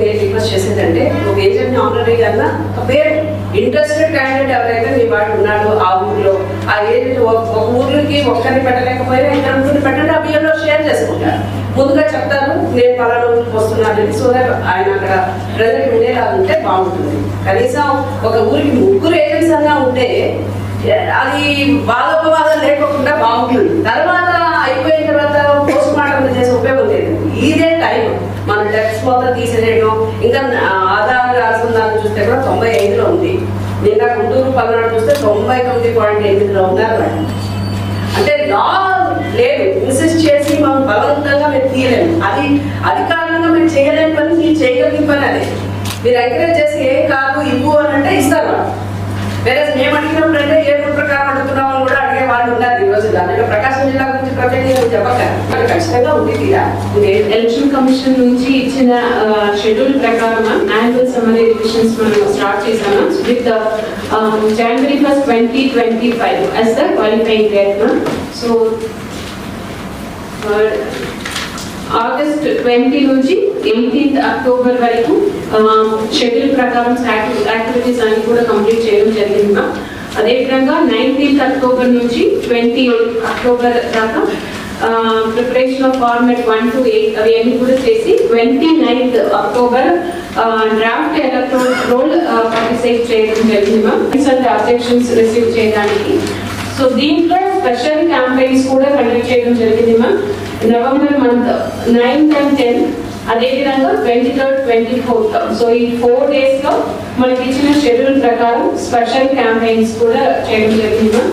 నేను రిక్వెస్ట్ చేసేదంటే ఒక agent honorary కన్నా ఒక పేరు ఇంట్రెస్టెడ్ క్యాండిడేట్ ఎవరైతే మీ వాడు ఉన్నాడో ఆ ఊర్లో ఆ ఏజెంట్ ఒక ఊర్లోకి ఒక్కరిని పెట్టలేకపోయినా ఇద్దరు ముగ్గురిని పెట్టండి ఆ బియ్యంలో షేర్ చేసుకుంటారు. ముందుగా చెప్తాను నేను పలానా ఊరికి వస్తున్నాను సో ఆయన అక్కడ ప్రజెంట్ ఉండేలా ఉంటే బాగుంటుంది. కనీసం ఒక ఊరికి ముగ్గురు ఏజెంట్స్ అన్నా ఉంటే అది వాదోపవాదం లేకోకుండా బాగుంటుంది. తర్వాత అయిపోయిన తర్వాత పోస్ట్ మార్టం చేసే ఉపయోగం లేదు. ఇదే టైం మన డెప్స్ మొత్తం తీసేయడం ఇంకా ఆధార్ అనుసంధానం చూస్తే కూడా తొంభై ఐదులో ఉంది. నిన్న గుంటూరు పల్నాడు చూస్తే తొంభై తొమ్మిది పాయింట్ ఎనిమిదిలో ఉన్నారు మేడం. అంటే లా లేదు. ఇన్సిస్ట్ చేసి మనం బలవంతంగా మేము తీయలేము. అది అధికారంగా మేము చేయలేని పని మీరు చేయగలిగిన పని అది. మీరు ఎంకరేజ్ చేసి ఏం కాదు ఇవ్వు అని అంటే ఇస్తారు వేరే మేము అడిగినప్పుడు అంటే ఏ ప్రకారం అడుగుతున్నాం అని కూడా అడిగే వాళ్ళు ఉన్నారు ఈ రోజు దాంట్లో ప్రకాశం జిల్లా గురించి ప్రత్యేకంగా చెప్పక ఖచ్చితంగా ఉంది తీరా ఎలక్షన్ కమిషన్ నుంచి ఇచ్చిన షెడ్యూల్ ప్రకారం యాన్యువల్ సమ్మర్ రివిజన్స్ మనం స్టార్ట్ చేసాము with January first twenty twenty five as the qualifying date so August twenty నుంచి ఎయిటీన్త్ అక్టోబర్ వరకు షెడ్యూల్ ప్రకారం యాక్టివిటీస్ అన్ని కూడా కంప్లీట్ చేయడం జరిగింది అదే అదేవిధంగా నైన్టీన్త్ అక్టోబర్ నుంచి ట్వంటీ అక్టోబర్ దాకా preparation of format one to eight అవి అన్ని కూడా చేసి twenty ninth October draft electoral roll participate చేయడం జరిగింది మ్యామ్ అబ్జెక్షన్స్ రిసీవ్ చేయడానికి. సో దీంట్లో స్పెషల్ క్యాంపెయిన్స్ కూడా కండక్ట్ చేయడం జరిగింది ma'am November month ninth and tenth అదేవిధంగా twenty third twenty fourth so ఈ ఫోర్ డేస్లో మనకి ఇచ్చిన షెడ్యూల్ ప్రకారం స్పెషల్ క్యాంపెయిన్స్ కూడా చేయడం జరిగింది మ్యామ్